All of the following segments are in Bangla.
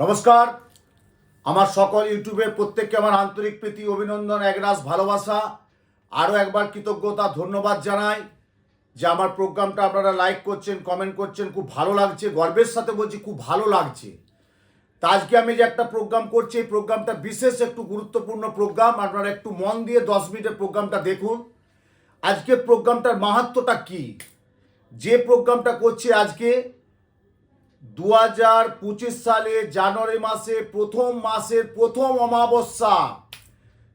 নমস্কার। আমার সকল ইউটিউবের প্রত্যেককে আমার আন্তরিক প্রীতি, অভিনন্দন একরাস ভালোবাসা। আরও একবার কৃতজ্ঞতা, ধন্যবাদ জানাই যে আমার প্রোগ্রামটা আপনারা লাইক করছেন কমেন্ট করছেন, খুব ভালো লাগছে, গর্বের সাথে বলছি খুব ভালো লাগছে। তা আজকে আমি যে একটা প্রোগ্রাম করছি, এই প্রোগ্রামটা বিশেষ একটু গুরুত্বপূর্ণ প্রোগ্রাম, আপনারা একটু মন দিয়ে দশ মিনিটের প্রোগ্রামটা দেখুন। আজকে প্রোগ্রামটার মাহাত্মটা কি? যে প্রোগ্রামটা করছি আজকে দু হাজার পঁচিশ সালে জানুয়ারি মাসে প্রথম মাসের প্রথম অমাবস্যা।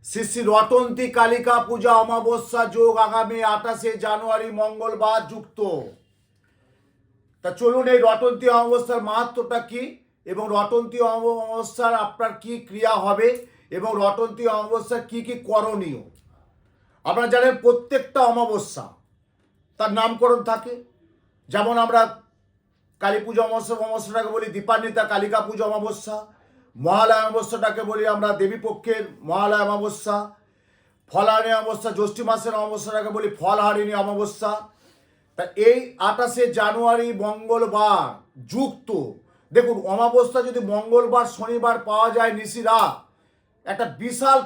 শ্রী শ্রী রটন্তী কালিকা পূজা অমাবস্যা যোগ আগামী আঠাশে জানুয়ারি মঙ্গলবার যুক্ত। তা চলুন এই রটন্তী অমাবস্যার মাহাত্মটা কি এবং রটন্তী অমাবস্যার আপনার কি ক্রিয়া হবে এবং রটন্তী অমাবস্যার কি কি করণীয়? আপনারা জানেন প্রত্যেকটা অমাবস্যা তার নামকরণ থাকে। যেমন আমরা কালী পুজো অমাবস্যা অমাবস্যাটাকে বলি দীপান্বিতা, কালিকা পুজো অমাবস্যা, মহালয়া অমাবস্যাটাকে বলি আমরা দেবীপক্ষের মহালয়া অমাবস্যা, ফলাহারি অমাবস্যা, জ্যৈষ্ঠী মাসের অমাবস্যাটাকে বলি ফলহারিণী অমাবস্যা। তা এই আঠাশে জানুয়ারি মঙ্গলবার যুক্ত। দেখুন, অমাবস্যা যদি মঙ্গলবার, শনিবার পাওয়া যায় নিশিরা একটা বিশাল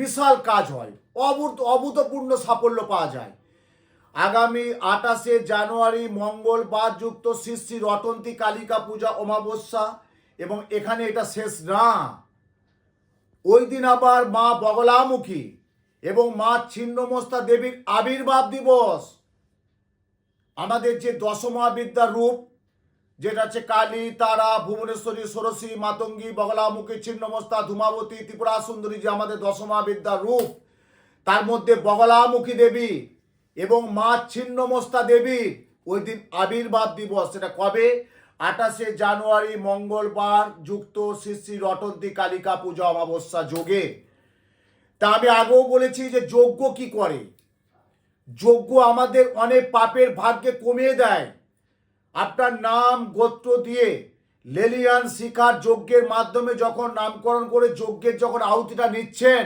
বিশাল কাজ হয়। অভূত, অভূতপূর্ণ সাফল্য পাওয়া যায়। আগামী আঠাশে জানুয়ারি মঙ্গলবার যুক্ত শ্রী শ্রী রটন্তী কালিকা পূজা অমাবস্যা এবং এখানে এটা শেষ না। ওই দিন আবার মা বগলামুখী এবং মা ছিন্নমস্তা দেবীর আবির্ভাব দিবস। আমাদের যে দশমহাবিদ্যার রূপ, যেটা হচ্ছে কালী, তারা, ভুবনেশ্বরী ষোড়শী মাতঙ্গী, বগলামুখী, ছিন্নমস্তা, ধূমাবতী, ত্রিপুরা সুন্দরী যে আমাদের দশমহাবিদ্যার রূপ, তার মধ্যে বগলামুখী দেবী এবং মা ছিন্নমস্তা দেবী, ওই দিন আবির্ভাব দিবস, সেটা কবে? আঠাশে জানুয়ারি, মঙ্গলবার, যুক্ত শ্রী শ্রী রটন্তী কালিকা পূজা অমাবস্যা যোগে। তা আমি আগেও বলেছি যে যজ্ঞ কি করে? যজ্ঞ আমাদের অনেক পাপের ভাগ্যে কমিয়ে দেয়। আপনার নাম, গোত্র দিয়ে লেলিয়ান শিখার যজ্ঞের মাধ্যমে যখন নামকরণ করে যজ্ঞের যখন আহুতিটা নিচ্ছেন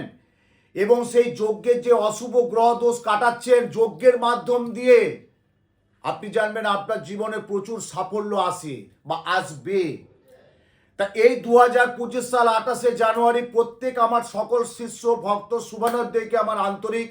এবং সেই যজ্ঞের যে অশুভ গ্রহ দোষ কাটাচ্ছেন যজ্ঞের মাধ্যম দিয়ে, আপনি জানবেন আপনার জীবনে প্রচুর সাফল্য আসে বা আসবে। তা এই দু হাজার পঁচিশ সাল আঠাশে জানুয়ারি প্রত্যেক আমার সকল শিষ্য, ভক্ত শুভানন্দকে আমার আন্তরিক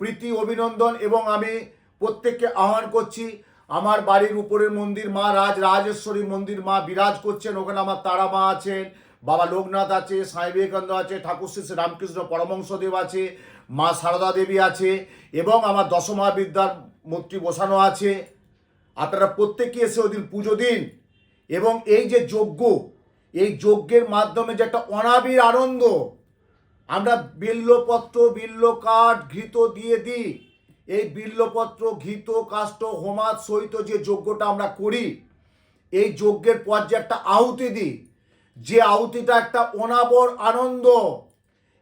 প্রীতি, অভিনন্দন এবং আমি প্রত্যেককে আহ্বান করছি, আমার বাড়ির উপরের মন্দির মা রাজ, রাজেশ্বরী মন্দির মা বিরাজ করছেন, ওখানে আমার তারা মা আছেন বাবা লোকনাথ আছে, স্বামী বিবেকানন্দ আছে, ঠাকুর শ্রী রামকৃষ্ণ পরমংসদেব আছে, মা সারদা দেবী আছে, এবং আমার দশমহাবিদ্যার মূর্তি বসানো আছে। আপনারা প্রত্যেকে এসে ওদিন পুজো দিন। এবং এই যে যজ্ঞ, এই যজ্ঞের মাধ্যমে যে একটা অনাবির আনন্দ, আমরা বিল্লপত্র বিল্ল কাঠ ঘৃত দিয়ে দিই। এই বিল্লপত্র, ঘৃত কাষ্ট হোমাত সহিত যে যজ্ঞটা আমরা করি, এই যজ্ঞের পর যে একটা আহুতি দিই। যে আহুতিটা একটা অনাবর আনন্দ।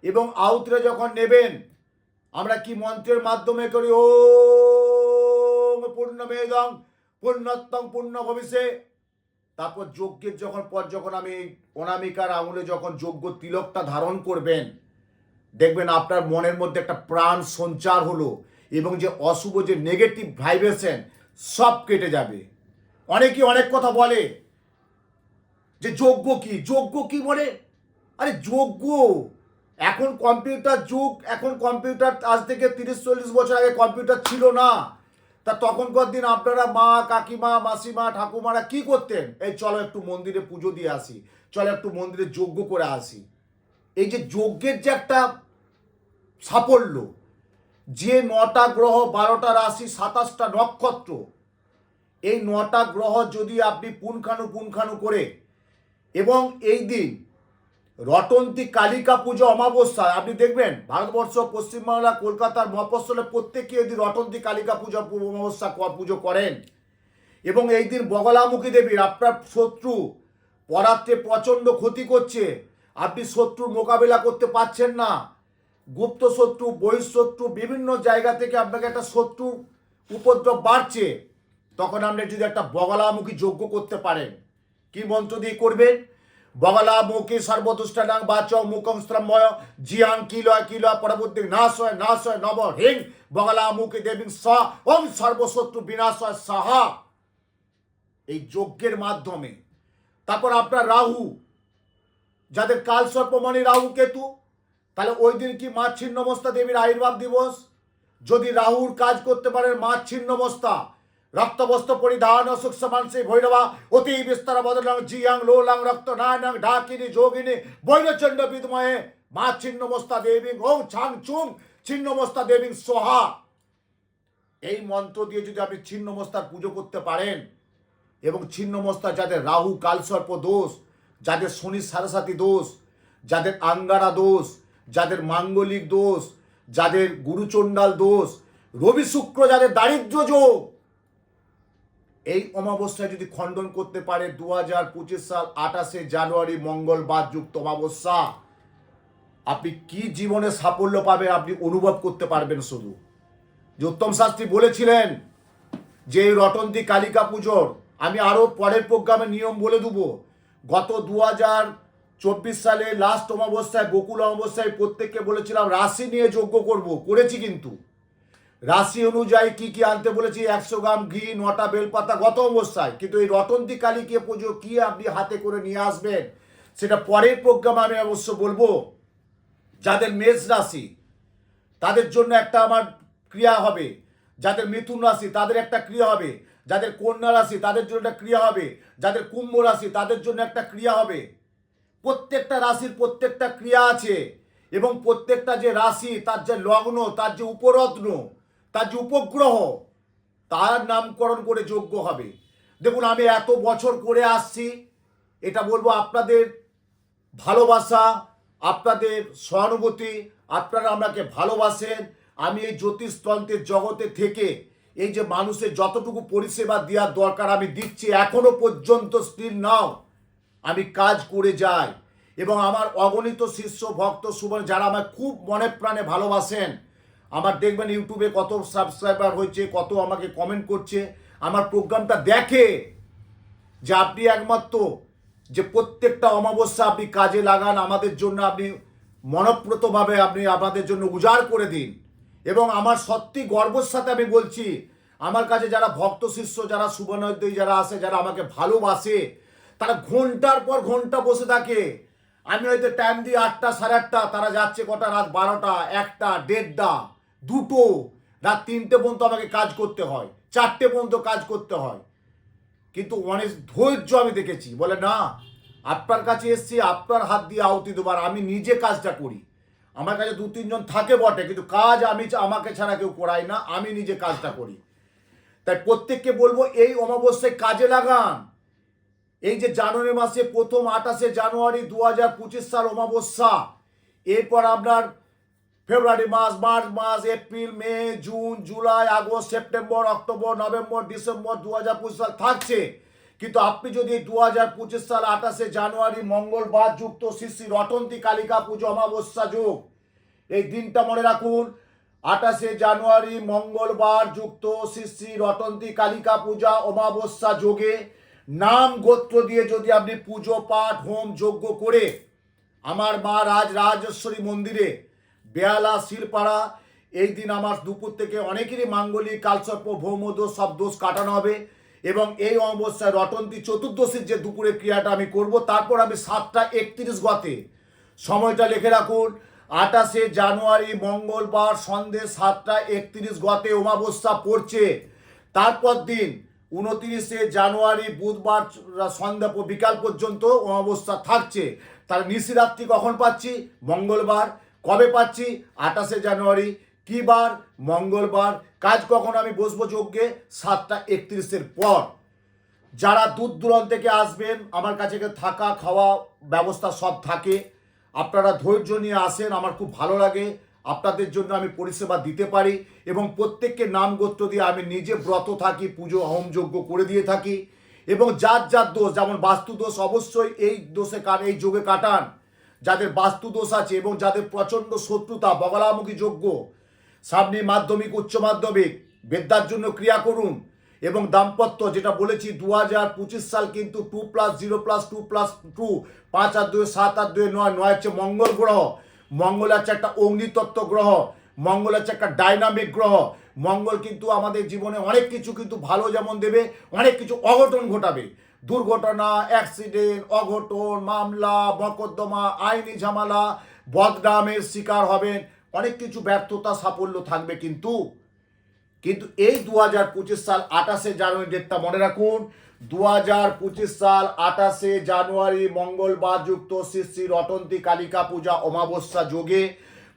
এবং আহুতিটা যখন নেবেন, আমরা কি মন্ত্রের মাধ্যমে করি? ও পূর্ণমেদং পূর্ণত্তম পূর্ণ ভবিষ্যে তারপর যজ্ঞের যখন পর যখন আমি অনামিকার আঙুলে যখন যজ্ঞ তিলকটা ধারণ করবেন, দেখবেন আপনার মনের মধ্যে একটা প্রাণ সঞ্চার হলো এবং যে অশুভ যে নেগেটিভ ভাইব্রেশন সব কেটে যাবে। অনেকে অনেক কথা বলে যে যোগ্য কি? যোগ্য কি বলে? আরে যোগ্য! এখন কম্পিউটার যুগ, এখন কম্পিউটার আজ থেকে তিরিশ, চল্লিশ বছর আগে কম্পিউটার ছিল না। তা তখনকার দিন আপনারা মা, কাকিমা, মাসিমা, ঠাকুমারা কি করতেন? এই চলো একটু মন্দিরে পুজো দিয়ে আসি। চলো একটু মন্দিরে যজ্ঞ করে আসি। এই যে যজ্ঞের যে একটা সাফল্য, যে নটা গ্রহ, বারোটা রাশি, সাতাশটা নক্ষত্র, এই নটা গ্রহ যদি আপনি পুনখানু পুনখানু করে এবং এই দিন রটন্তী কালিকা পুজো অমাবস্যা আপনি দেখবেন ভারতবর্ষ, পশ্চিমবাংলা, কলকাতার মফস্বলে প্রত্যেকে এই দিন রটন্তী কালিকা পূজা অমাবস্যা পুজো করেন। এবং এই দিন বগলামুখী দেবীর, আপনার শত্রু পরাত্রে প্রচণ্ড ক্ষতি করছে, আপনি শত্রুর মোকাবিলা করতে পারছেন না। গুপ্ত শত্রু বহিঃশত্রু বিভিন্ন জায়গা থেকে আপনাকে একটা শত্রু উপদ্রব বাড়ছে। তখন আপনি যদি একটা বগলামুখী যজ্ঞ করতে পারেন। কি মন্ত্র দিয়ে করবেন বগলামুখী সর্বদুষ্টানাং বাচ, মুখং স্ত্রময় জিয়াং কিলয় কিলয় পরবর্তী নাশ হয় নাশ হয় নব হিং বগলামুখী দেবী স ওম সর্বশত্রু বিনাশ হয় সাহা। এই যজ্ঞের মাধ্যমে। তারপর আপনার রাহু। যাদের কাল সর্পমণি রাহু কেতু, তাহলে ওই দিন কি মা ছিন্নমস্তা দেবীর আবির্ভাব দিবস? যদি রাহুর কাজ করতে পারেন মা ছিন্নমস্তা রক্তবস্ত্র পরিধান সুখ মানসি ভৈরবা, অতি বিস্তার বদলাং জিয়াং লোলাং রক্ত নায়নাং ঢাকিনী যোগিনী বৈরচণ্ড বিদময়ে মা ছিন্নমস্তা দেবী, ওং ছাং চুং, ছিন্নমস্তা দেবী সোহা। এই মন্ত্র দিয়ে যদি আপনি ছিন্নমস্তার পুজো করতে পারেন, এবং ছিন্নমস্তা যাদের রাহু কালসর্প দোষ, যাদের শনি সারাসাতি দোষ, যাদের আঙ্গারা দোষ, যাদের মাঙ্গলিক দোষ, যাদের গুরুচণ্ডাল দোষ, রবি শুক্র যাদের দারিদ্র যোগ এই অমাবস্যায় যদি খণ্ডন করতে পারে দু হাজার পঁচিশ সাল আঠাশে জানুয়ারি মঙ্গলবার যুক্ত অমাবস্যা, আপনি কি জীবনে সাফল্য পাবেন আপনি অনুভব করতে পারবেন শুধু। যে উত্তম শাস্ত্রী বলেছিলেন যে এই রটন্তি কালিকা পুজোর, আমি আরও পরের প্রোগ্রামে নিয়ম বলে দেবো। গত দু হাজার চব্বিশ সালে লাস্ট অমাবস্যায় বকুল অমাবস্যায় প্রত্যেককে বলেছিলাম, রাশি নিয়ে যজ্ঞ করব, করেছি কিন্তু। রাশি অনুযায়ী কি কি আনতে বলেছি? একশো গ্রাম ঘি, নটা বেলপাতা, গত অবস্থায় কিন্তু এই রটন্তি কালীকে পুজো কি আপনি হাতে করে নিয়ে আসবেন? সেটা পরের প্রোগ্রাম আমি অবশ্য বলব। যাদের মেষ রাশি, তাদের জন্য একটা আমার ক্রিয়া হবে। যাদের মিথুন রাশি, তাদের একটা ক্রিয়া হবে। যাদের কন্যা রাশি, তাদের জন্য একটা ক্রিয়া হবে। যাদের কুম্ভ রাশি, তাদের জন্য একটা ক্রিয়া হবে। প্রত্যেকটা রাশির প্রত্যেকটা ক্রিয়া আছে এবং প্রত্যেকটা যে রাশি, তার যে লগ্ন, তার যে উপরত্ন তার যে উপগ্রহ, তার নামকরণ করে যোগ্য হবে। দেখুন, আমি এত বছর করে আসছি, এটা বলব আপনাদের ভালোবাসা, আপনাদের সহানুভূতি, আপনারা আমাকে ভালোবাসেন। আমি এই জ্যোতিষতন্ত্রের জগতে থেকে এই যে মানুষের যতটুকু পরিষেবা দেওয়ার দরকার আমি দিচ্ছি, এখনও পর্যন্ত স্টিল নাও। আমি কাজ করে যাই। এবং আমার অগণিত শিষ্য, ভক্ত সুবন যারা আমায় খুব মনে প্রাণে ভালোবাসেন আমার দেখবেন ইউটিউবে কত সাবস্ক্রাইবার হয়েছে, কত আমাকে কমেন্ট করছে, আমার প্রোগ্রামটা দেখে যে আপনি একমাত্র, যে প্রত্যেকটা অমাবস্যা আপনি কাজে লাগান, আমাদের জন্য আপনি মনপ্রতভাবে আপনি আমাদের জন্য উজাড় করে দিন। এবং আমার সত্যি গর্বের সাথে আমি বলছি, আমার কাছে যারা ভক্ত শিষ্য, যারা সুবর্ণোদয় যারা আছে যারা আমাকে ভালোবাসে, তারা ঘণ্টার পর ঘণ্টা বসে থাকে। আমি হয়তো টাইম দিই আটটা, সাড়ে আটটা, তারা যাচ্ছে কটা, রাত বারোটা, একটা, দেড়টা। দুটো। রাত তিনটে পর্যন্ত আমাকে কাজ করতে হয়। চারটে পর্যন্ত কাজ করতে হয়। কিন্তু অনেক ধৈর্য আমি দেখেছি। বলে, না, আপনার কাছে এসছি, আপনার হাত দিয়ে আহুতি দেবার। আমি নিজে কাজটা করি। আমার কাছে দু, তিনজন থাকে বটে, কিন্তু কাজ আমি আমাকে ছাড়া কেউ করাই না। আমি নিজে কাজটা করি। তাই প্রত্যেককে বলব, এই অমাবস্যায় কাজে লাগান। এই যে জানুয়ারি মাসে প্রথম আঠাশে জানুয়ারি দু হাজার পঁচিশ সাল অমাবস্যা, এরপর আপনার ফেব্রুয়ারি মাস মার্চ মাস April, May, June, July, August, September, October, November, December দু হাজার পঁচিশ সাল থাকছে। কিন্তু আপনি যদি দু হাজার পঁচিশ সাল আঠাশে জানুয়ারি, মঙ্গলবার যুক্ত শ্রী শ্রী রটন্তী কালিকা পুজো অমাবস্যা যোগ, এই দিনটা মনে রাখুন, আঠাশে জানুয়ারি, মঙ্গলবার যুক্ত শ্রী শ্রী রটন্তী কালিকা পূজা অমাবস্যা যোগে নাম গোত্র দিয়ে যদি আপনি পুজো পাঠ, হোম, যজ্ঞ করে আমার মা রাজ, রাজেশ্বরী মন্দিরে বেয়ালা, শিলপাড়া, এই দিন আমার দুপুর থেকে অনেকেরই মাঙ্গলিক, কালসর্প, ভৌমদোষ, সব দোষ কাটানো হবে এবং এই অমাবস্যায় রটন্তী চতুর্দশীর যে দুপুরে ক্রিয়াটা আমি করব, তারপর আমি সাতটা একত্রিশ গতে। সময়টা লিখে রাখুন, আঠাশে জানুয়ারি, মঙ্গলবার সন্ধে সাতটা একত্রিশ গতে অমাবস্যা পড়ছে। তারপর দিন উনতিরিশে জানুয়ারি, বুধবার সন্ধ্যা বিকাল পর্যন্ত অমাবস্যা থাকছে। তার নিশিরাত্রি কখন পাচ্ছি? মঙ্গলবার। কবে পাচ্ছি? আঠাশে জানুয়ারি। কি বার? মঙ্গলবার। কাজ কখন? আমি বসবো যজ্ঞে সাতটা একত্রিশের পর। যারা দূর দূরান্ত থেকে আসবেন, আমার কাছে থাকা, খাওয়া ব্যবস্থা সব থাকে। আপনারা ধৈর্য নিয়ে আসেন, আমার খুব ভালো লাগে। আপনাদের জন্য আমি পরিষেবা দিতে পারি এবং প্রত্যেককে নাম গোত্র দিয়ে আমি নিজে ব্রত থাকি, পুজো হোমযজ্ঞ করে দিয়ে থাকি এবং যার যার দোষ, যেমন বাস্তু দোষ অবশ্যই এই দোষে কাট, এই যোগে কাটান। যাদের বাস্তু দোষ আছে এবং যাদের প্রচণ্ড শত্রুতা, বগলামুখী যোগ্য সামনে মাধ্যমিক, উচ্চ মাধ্যমিক, বিদ্যার জন্য ক্রিয়া করুন এবং দাম্পত্য, যেটা বলেছি দু হাজার পঁচিশ সাল কিন্তু two plus zero plus two plus two, পাঁচ আর দুই সাত আর দুই নয় নয় হচ্ছে মঙ্গল গ্রহ। মঙ্গল হচ্ছে একটা অগ্নিতত্ত্ব গ্রহ, মঙ্গল হচ্ছে একটা ডাইনামিক গ্রহ। মঙ্গল কিন্তু আমাদের জীবনে অনেক কিছু কিন্তু ভালো যেমন দেবে, অনেক কিছু অঘটন ঘটাবে। দুর্ঘটনা অ্যাক্সিডেন্ট অঘটন, মামলা, মকদ্দমা, আইনি ঝামেলা, বদনামের শিকার হবেন, অনেক কিছু ব্যর্থতা, সাফল্য থাকবে কিন্তু। কিন্তু এই দু হাজার পঁচিশ সাল আঠাশে জানুয়ারি ডেটটা মনে রাখুন দু হাজার পঁচিশ সাল আঠাশে জানুয়ারি মঙ্গলবার যুক্ত শ্রী শ্রী রটন্তী কালিকা পূজা অমাবস্যা যোগে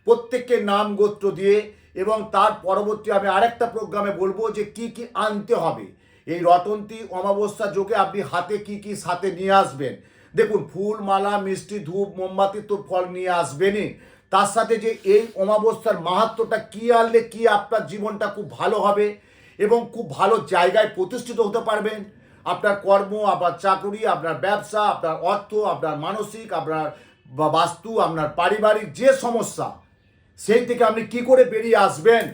প্রত্যেককে নাম গোত্র দিয়ে এবং তার পরবর্তী আমি আরেকটা প্রোগ্রামে বলব যে কি কি আনতে হবে। এই রটন্তী অমাবস্যা যোগে আপনি হাতে কি কি সাথে নিয়ে আসবেন? দেখুন ফুল মালা মিষ্টি ধূপ, মোমবাতি তো ফল নিয়ে আসবেনই। তার সাথে যে এই অমাবস্যার মাহাত্মটা কি আনলে কি আপনার জীবনটা খুব ভালো হবে এবং খুব ভালো জায়গায় প্রতিষ্ঠিত হতে পারবেন? আপনার কর্ম, আপনার চাকুরি, আপনার ব্যবসা, আপনার অর্থ, আপনার মানসিক, আপনার বাস্তু, আপনার পারিবারিক যে সমস্যা, সেই থেকে আপনি কি করে বেরিয়ে আসবেন?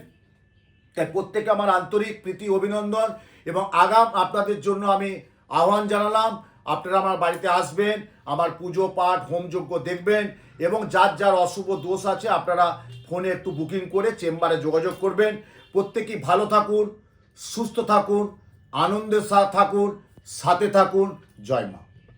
তাই প্রত্যেকে আমার আন্তরিক প্রীতি, অভিনন্দন এবং আগাম আপনাদের জন্য আমি আহ্বান জানালাম। আপনারা আমার বাড়িতে আসবেন, আমার পুজো পাঠ, হোমযজ্ঞ দেখবেন এবং যার যার অশুভ দোষ আছে আপনারা ফোনে একটু বুকিং করে চেম্বারে যোগাযোগ করবেন। প্রত্যেকেই ভালো থাকুন, সুস্থ থাকুন আনন্দের সাথে থাকুন সাথে থাকুন। জয় মা।